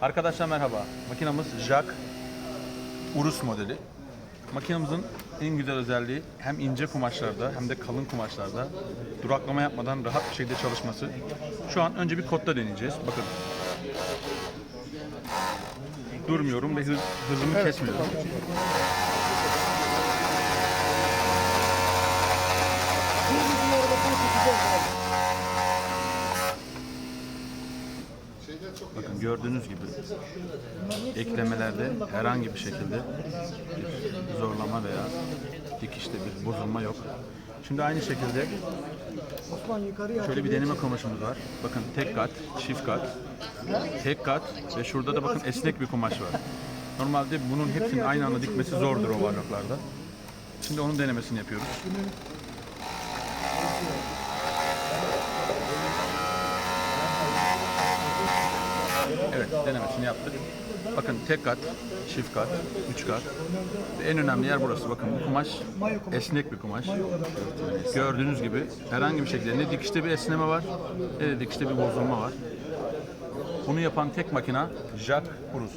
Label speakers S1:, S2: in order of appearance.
S1: Arkadaşlar merhaba. Makinamız Jack Urus modeli. Makinamızın en güzel özelliği hem ince kumaşlarda hem de kalın kumaşlarda duraklama yapmadan rahat bir şekilde çalışması. Şu an önce bir kodda deneyeceğiz. Bakın. Durmuyorum ve hız, hızımı kesmiyorum. Bakın gördüğünüz gibi eklemelerde herhangi bir şekilde bir zorlama veya dikişte bir bozulma yok. Şimdi aynı şekilde şöyle bir deneme kumaşımız var. Bakın tek kat, çift kat, tek kat ve şurada da bakın esnek bir kumaş var. Normalde bunun hepsinin aynı anda dikmesi zordur o varlıklarda. Şimdi onun denemesini yapıyoruz. Denemesini yaptık. Bakın tek kat, çift kat, üç kat. En önemli yer burası. Bakın bu kumaş esnek bir kumaş. Gördüğünüz gibi herhangi bir şekilde ne dikişte bir esneme var ne de dikişte bir bozulma var. Bunu yapan tek makina Jack Urus.